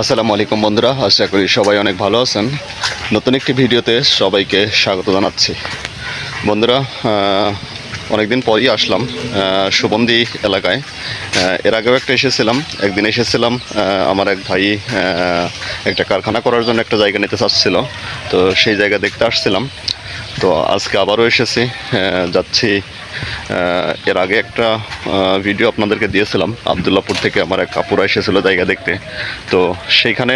আসসালামু আলাইকুম বন্ধুরা, আশা করি সবাই অনেক ভালো আছেন। নতুন একটি ভিডিওতে সবাইকে স্বাগত জানাচ্ছি। বন্ধুরা অনেক দিন পরই আসলাম সুবন্দি এলাকায়। এর আগেও একটা এসেছিলাম, একদিন এসেছিলাম আমার এক ভাই একটা কারখানা করার জন্য একটা জায়গা নিতে চাচ্ছিল, তো সেই জায়গা দেখতে আসছিলাম। তো আজকে আবারও এসেছি যাচ্ছি এর আগে একটা ভিডিও আপনাদেরকে দিয়েছিলাম। আবদুল্লাপুর থেকে আমার এক কাপুরা এসেছিল জায়গা দেখতে। তো সেইখানে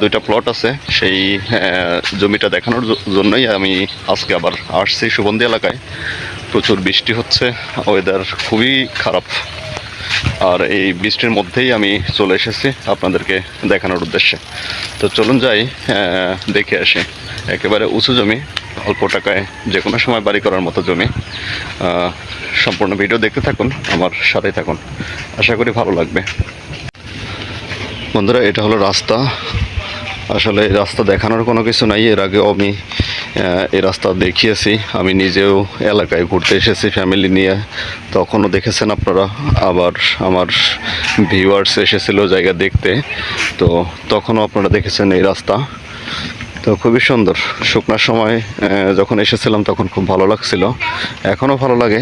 দুইটা প্লট আছে। সেই জমিটা দেখানোর জন্যই আমি আজকে আবার আসছি সুগন্ধি এলাকায়। প্রচুর বৃষ্টি হচ্ছে ওয়েদার খুবই খারাপ। আর এই বৃষ্টির মধ্যেই আমি চলে এসেছি আপনাদেরকে দেখানোর উদ্দেশ্যে। তো চলুন যাই দেখে আসি। একেবারে উঁচু জমি। অল্প টাকায় যে কোনো সময় বাড়ি করার মতো জমি সম্পূর্ণ ভিডিও দেখতে থাকুন, আমার সাথেই থাকুন। আশা করি ভালো লাগবে। বন্ধুরা, এটা হলো রাস্তা। আসলে রাস্তা দেখানোর কোনো কিছু নাই, এর আগেও আমি এই রাস্তা দেখিয়েছি। আমি নিজেও এলাকায় ঘুরতে এসেছি ফ্যামিলি নিয়ে। তখনও দেখেছেন আপনারা, আবার আমার ভিউয়ার্স এসেছিল জায়গা দেখতে। তো তখনও আপনারা দেখেছেন এই রাস্তা। তো খুবই সুন্দর। শুকনার সময় যখন এসেছিলাম তখন খুব ভালো লাগছিল। এখনও ভালো লাগে।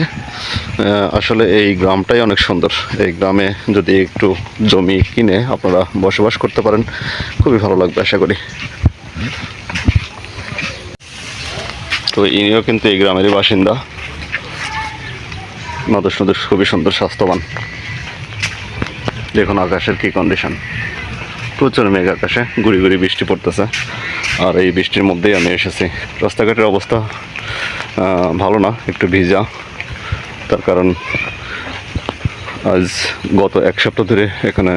আসলে এই গ্রামটাই অনেক সুন্দর। এই গ্রামে যদি একটু জমি কিনে আপনারা বসবাস করতে পারেন, খুবই ভালো লাগবে আশা করি। তো ইনিও কিন্তু এই গ্রামেরই বাসিন্দা। নদর নদর খুবই সুন্দর, স্বাস্থ্যবান। দেখুন আকাশের কি কন্ডিশন প্রচুর মেঘ আকাশে গুড়ি গুড়ি বৃষ্টি পড়তেছে। আর এই বৃষ্টির মধ্যেই আমি এসেছি। রাস্তাঘাটের অবস্থা ভালো না, একটু ভিজা। তার কারণ আজ গত এক সপ্তাহ ধরে এখানে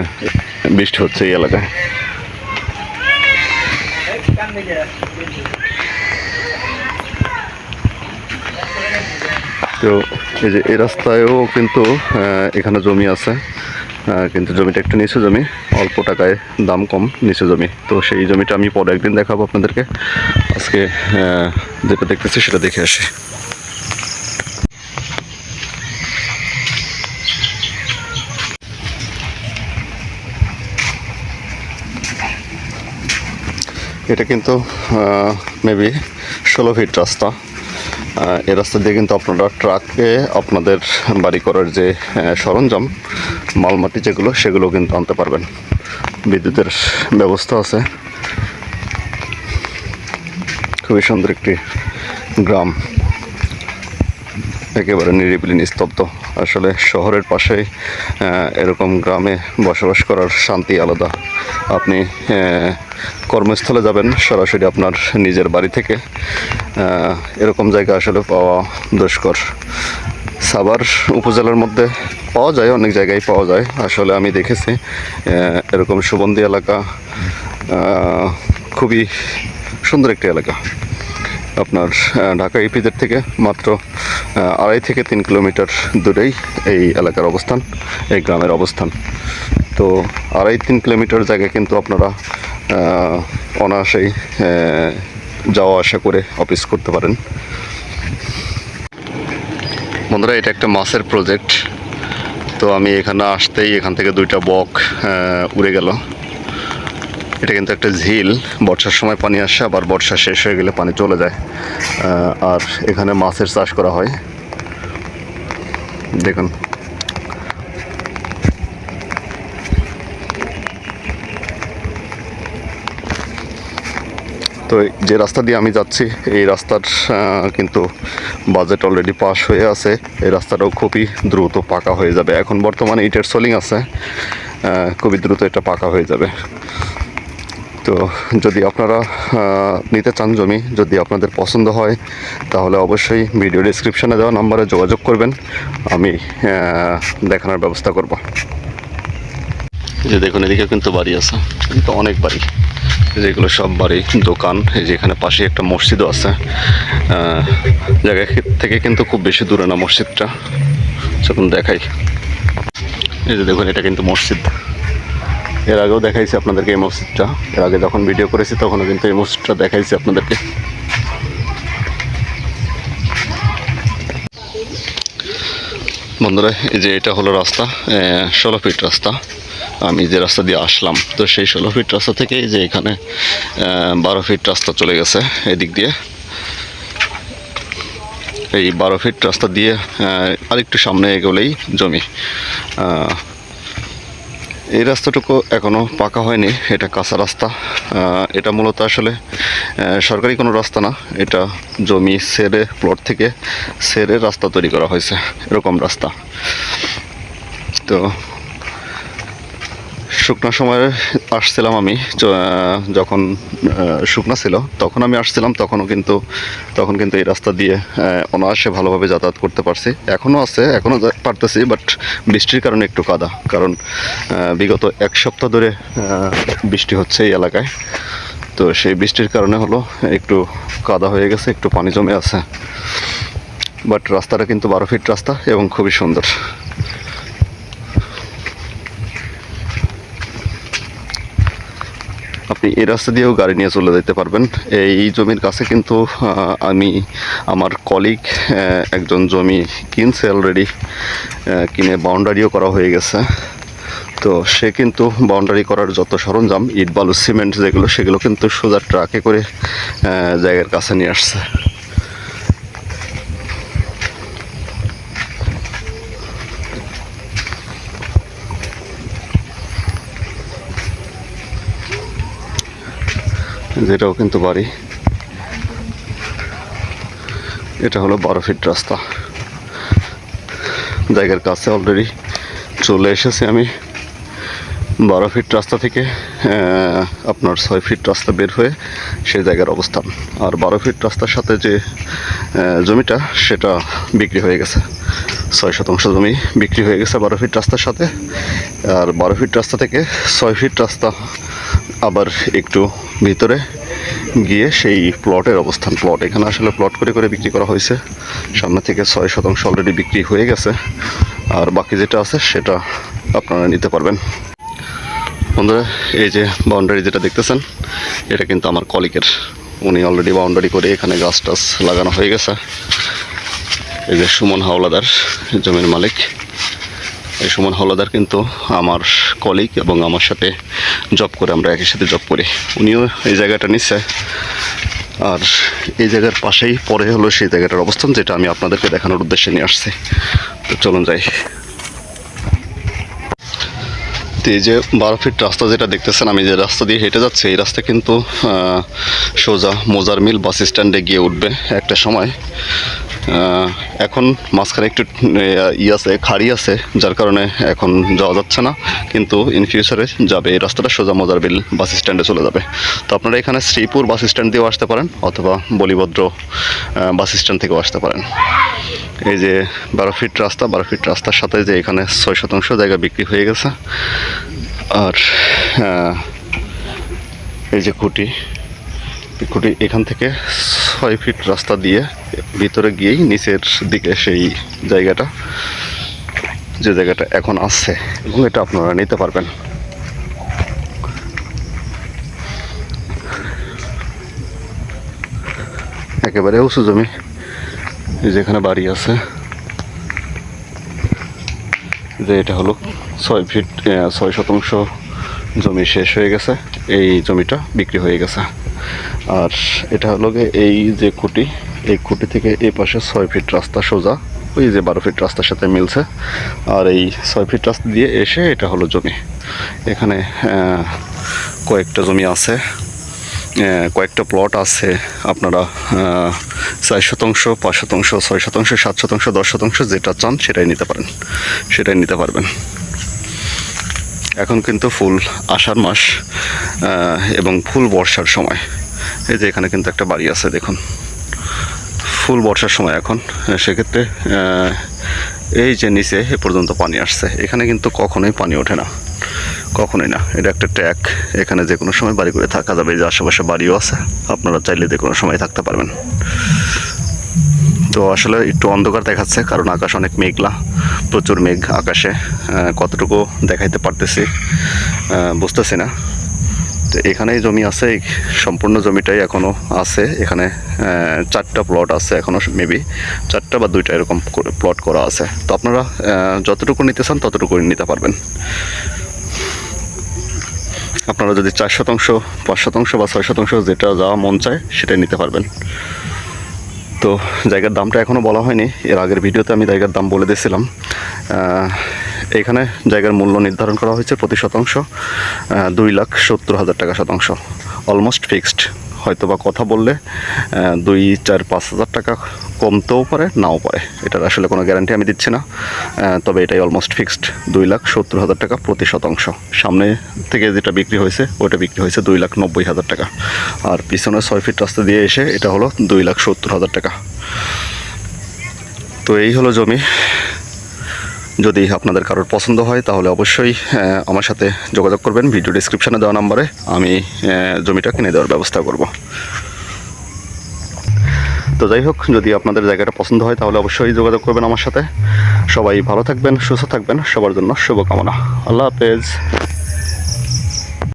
বৃষ্টি হচ্ছে এই এলাকায়। তো এই যে এই রাস্তায়ও কিন্তু এখানে জমি আছে। কিন্তু জমিটা একটু নিচু জমি, অল্প টাকায় দাম কম নিচু জমি। তো সেই জমিটা আমি পরে একদিন দেখাবো আপনাদেরকে। আজকে যেটা দেখতেছি সেটা দেখে আসি। এটা কিন্তু মেবি ষোলো ফিট রাস্তা। এই রাস্তা দিয়ে কিন্তু আপনারা ট্রাকে আপনাদের বাড়ি করার যে সরঞ্জাম মালমাটি যেগুলো, সেগুলো কিন্তু আনতে পারবেন। বিদ্যুতের ব্যবস্থা আছে। খুবই সুন্দর একটি গ্রাম। একেবারে নিরিবিলি, নিস্তব্ধ। আসলে শহরের পাশেই এরকম গ্রামে বসবাস করার শান্তি আলাদা। আপনি কর্মস্থলে যাবেন, সরাসরি আপনার নিজের বাড়ি থেকে এরকম জায়গা আসলে পাওয়া দুষ্কর। সাভার উপজেলার মধ্যে পাওয়া যায়, অনেক জায়গায় পাওয়া যায়। আসলে আমি দেখেছি এরকম সুগন্ধি এলাকা খুবই সুন্দর একটি এলাকা। আপনার ঢাকা ইপিজেড থেকে মাত্র আড়াই থেকে তিন কিলোমিটার দূরেই এই এলাকার অবস্থান, এই গ্রামের অবস্থান। তো আড়াই তিন কিলোমিটার জায়গায় কিন্তু আপনারা অনায়াসেই যাওয়া আসা করে অফিস করতে পারেন। বন্ধুরা, এটা একটা মাছের প্রজেক্ট তো আমি এখানে আসতেই এখান থেকে দুইটা বক উড়ে গেল। এটা কিন্তু একটা ঝিল। বর্ষার সময় পানি আসে, আবার বর্ষা শেষ হয়ে গেলে পানি চলে যায়। আর এখানে মাছের চাষ করা হয়। দেখুন। তো এই যে রাস্তা দিয়ে আমি যাচ্ছি এই রাস্তার কিন্তু বাজেট অলরেডি পাস হয়ে আছে। এই রাস্তাটাও খুবই দ্রুত পাকা হয়ে যাবে। এখন বর্তমানে ইটের সোলিং আছে খুবই দ্রুত এটা পাকা হয়ে যাবে। তো যদি আপনারা নিতে চান জমি যদি আপনাদের পছন্দ হয় তাহলে অবশ্যই ভিডিও ডিসক্রিপশনে দেওয়া নম্বরে যোগাযোগ করবেন। আমি দেখানোর ব্যবস্থা করব। যে দেখুন এদিকে কিন্তু বাড়ি আছে। কিন্তু অনেক বাড়ি। এই যে এগুলো সব বাড়ি, দোকান, এই যে এখানে পাশে একটা মসজিদও আছে। জায়গা থেকে কিন্তু খুব বেশি দূরে না মসজিদটা। যখন দেখাই। এই যে দেখুন, এটা কিন্তু মসজিদ। এর আগেও দেখাইছি আপনাদেরকে এই মসজিদটা। এর আগে যখন ভিডিও করেছি, তখনও কিন্তু এই মসজিদটা দেখাইছি আপনাদেরকে। বন্ধুরা, এই যে এটা হলো রাস্তা ষোলো ফিট রাস্তা। আমি যে রাস্তা দিয়ে আসলাম, তো সেই ষোলো ফিট রাস্তা থেকে যে এখানে বারো ফিট রাস্তা চলে গেছে এদিক দিয়ে। এই বারো ফিট রাস্তা দিয়ে আরেকটু সামনে এগোলেই জমি। এই রাস্তাটুকু এখনও পাকা হয়নি, এটা কাঁচা রাস্তা। এটা মূলত আসলে সরকারি কোনো রাস্তা না, এটা জমি সেরে, প্লট থেকে সেরে রাস্তা তৈরি করা হয়েছে, এরকম রাস্তা। তো শুকনো সময়ে আসছিলাম আমি যখন শুকনো ছিল, তখন আমি আসছিলাম, তখনও কিন্তু, তখন কিন্তু এই রাস্তা দিয়ে অনায়াসে ভালোভাবে যাতায়াত করতে পারছি। এখনও আছে, এখনও পারতেছি বাট বৃষ্টির কারণে একটু কাদা, কারণ বিগত এক সপ্তাহ ধরে বৃষ্টি হচ্ছে এই এলাকায়। তো সেই বৃষ্টির কারণে হলো একটু কাদা হয়ে গেছে, একটু পানি জমে আছে। বাট রাস্তাটা কিন্তু বারো ফিট রাস্তা এবং খুবই সুন্দর। আপনি এই রাস্তা দিয়েও গাড়ি নিয়ে চলে যেতে পারবেন। এই জমির কাছে কিন্তু আমি আমার কলিগ একজন জমি কিনছে অলরেডি কিনে বাউন্ডারিও করা হয়ে গেছে। তো সে কিন্তু বাউন্ডারি করার যত সরঞ্জাম, ইট, বালু, সিমেন্ট যেগুলো, সেগুলো কিন্তু সোজা ট্রাকে করে জায়গার কাছে নিয়ে আসছে। যেটাও কিন্তু বাড়ি। এটা হলো বারো ফিট রাস্তা। জায়গার কাছে অলরেডি চলে এসেছি আমি। বারো ফিট রাস্তা থেকে আপনার ছয় ফিট রাস্তা বের হয়ে সেই জায়গার অবস্থান। আর বারো ফিট রাস্তার সাথে যে জমিটা, সেটা বিক্রি হয়ে গেছে। ছয় শতাংশ জমি বিক্রি হয়ে গেছে বারো ফিট রাস্তার সাথে। আর বারো ফিট রাস্তা থেকে ছয় ফিট রাস্তা আবার একটু ভিতরে গিয়ে সেই প্লটের অবস্থান, প্লট। এখানে আসলে প্লট করে করে বিক্রি করা হয়েছে। সামনে থেকে ছয় শতাংশ অলরেডি বিক্রি হয়ে গেছে। আর বাকি যেটা আছে সেটা আপনারা নিতে পারবেন। বন্ধুরা, এই যে বাউন্ডারি যেটা দেখতেছেন, এটা কিন্তু আমার কলিকের। উনি অলরেডি বাউন্ডারি করে এখানে গাছ টাছ লাগানো হয়ে গেছে। এই যে সুমন হাওলাদার, জমির মালিক। সুমন হাওলাদার কিন্তু আমার কলিগ এবং আমার সাথে জব করে, আমরা একই সাথে জব করি। উনিও এই জায়গাটা নিচ্ছে আর এই জায়গার পাশেই পরে হলো সেই জায়গাটার অবস্থান, যেটা আমি আপনাদেরকে দেখানোর উদ্দেশ্যে নিয়ে আসছি। তো চলুন যাই। এই যে বারো ফিট রাস্তা যেটা দেখতেছেন, আমি যে রাস্তা দিয়ে হেঁটে যাচ্ছি, এই রাস্তা কিন্তু সোজা মোজার মিল বাস স্ট্যান্ডে গিয়ে উঠবে একটা সময়। এখন মাঝখানে একটু ই আছে, খাড়ি আছে, যার কারণে এখন যাওয়া যাচ্ছে না। কিন্তু ইন ফিউচারে যাবে, এই রাস্তাটা সোজা মোজার বিল বাস স্ট্যান্ডে চলে যাবে। তো আপনারা এখানে শ্রীপুর বাস স্ট্যান্ড দিয়েও আসতে পারেন, অথবা বলিভদ্র বাস স্ট্যান্ড থেকেও আসতে পারেন। এই যে বারো ফিট রাস্তা, বারো ফিট রাস্তার সাথে যে এখানে ছয় শতাংশ জায়গা বিক্রি হয়ে গেছে। আর এই যে খুঁটি খুঁটি এখান থেকে ছয় ফিট রাস্তা দিয়ে ভিতরে গিয়েই নিচের দিকে সেই জায়গাটা, যে জায়গাটা এখন আছে এবং এটা আপনারা নিতে পারবেন। একেবারে উঁচু জমি যেখানে বাড়ি আছে। যে এটা হলো ছয় ফিট ছয় শতাংশ জমি শেষ হয়ে গেছে। এই জমিটা বিক্রি হয়ে গেছে। আর এটা হলো এই যে খুঁটি, এই খুঁটি থেকে এই পাশে ছয় ফিট রাস্তা সোজা, ওই যে বারো ফিট রাস্তার সাথে মিলছে। আর এই ছয় ফিট রাস্তা দিয়ে এসে এটা হলো জমি। এখানে কয়েকটা জমি আছে কয়েকটা প্লট আছে। আপনারা চার শতাংশ, পাঁচ শতাংশ, ছয় শতাংশ, সাত শতাংশ, দশ শতাংশ যেটা চান সেটাই নিতে পারেন। সেটাই নিতে পারবেন। এখন কিন্তু ফুল আষাঢ় মাস এবং ফুল বর্ষার সময়। এই যে এখানে কিন্তু একটা বাড়ি আছে, দেখুন। ফুল বর্ষার সময় এখন সেক্ষেত্রে এই যে নিচে এ পর্যন্ত পানি আসছে, এখানে কিন্তু কখনোই পানি ওঠে না। কখনোই না। এটা একটা ট্র্যাক। এখানে যে কোনো সময় বাড়ি করে থাকা যাবে যে আশেপাশে বাড়িও আছে, আপনারা চাইলে যে কোনো সময় থাকতে পারবেন। তো আসলে একটু অন্ধকার দেখাচ্ছে, কারণ আকাশ অনেক মেঘলা, প্রচুর মেঘ আকাশে কতটুকু দেখাইতে পারতেছি বুঝতেছি না। তো এখানেই জমি আছে সম্পূর্ণ জমিটাই এখনও আছে, এখানে চারটা প্লট আছে এখনও মেবি চারটা বা দুইটা এরকম প্লট করা আছে। তো আপনারা যতটুকু নিতে চান ততটুকু নিতে পারবেন। আপনারা যদি চার শতাংশ, পাঁচ শতাংশ বা ছয় শতাংশ যেটা যাওয়া মন চায় সেটাই নিতে পারবেন। তো জায়গার দামটা এখনও বলা হয়নি। এর আগের ভিডিওতে আমি জায়গার দাম বলে দিয়েছিলাম। এখানে জায়গার মূল্য নির্ধারণ করা হয়েছে প্রতি শতাংশ দুই লাখ সত্তর হাজার টাকা শতাংশ অলমোস্ট ফিক্সড হয়তো বা কথা বললে দুই, চার, পাঁচ হাজার টাকা কমতেও পারে, নাও পারে। এটার আসলে কোনো গ্যারান্টি আমি দিচ্ছি না। তবে এটাই অলমোস্ট ফিক্সড দুই লাখ সত্তর হাজার টাকা প্রতি শতাংশ। সামনে থেকে যেটা বিক্রি হয়েছে ওটা বিক্রি হয়েছে দুই লাখ নব্বই হাজার টাকা। আর পিছনে ছয় ফিট রাস্তা দিয়ে এসে এটা হলো দুই লাখ সত্তর হাজার টাকা। তো এই হলো জমি। যদি আপনাদের কারোর পছন্দ হয়, তাহলে অবশ্যই আমার সাথে যোগাযোগ করবেন। ভিডিও ডিসক্রিপশানে দেওয়া নাম্বারে আমি জমিটা কিনে দেওয়ার ব্যবস্থা করব। তো যাই হোক, যদি আপনাদের জায়গাটা পছন্দ হয়, তাহলে অবশ্যই যোগাযোগ করবেন আমার সাথে। সবাই ভালো থাকবেন, সুস্থ থাকবেন। সবার জন্য শুভকামনা। আল্লাহ হাফেজ।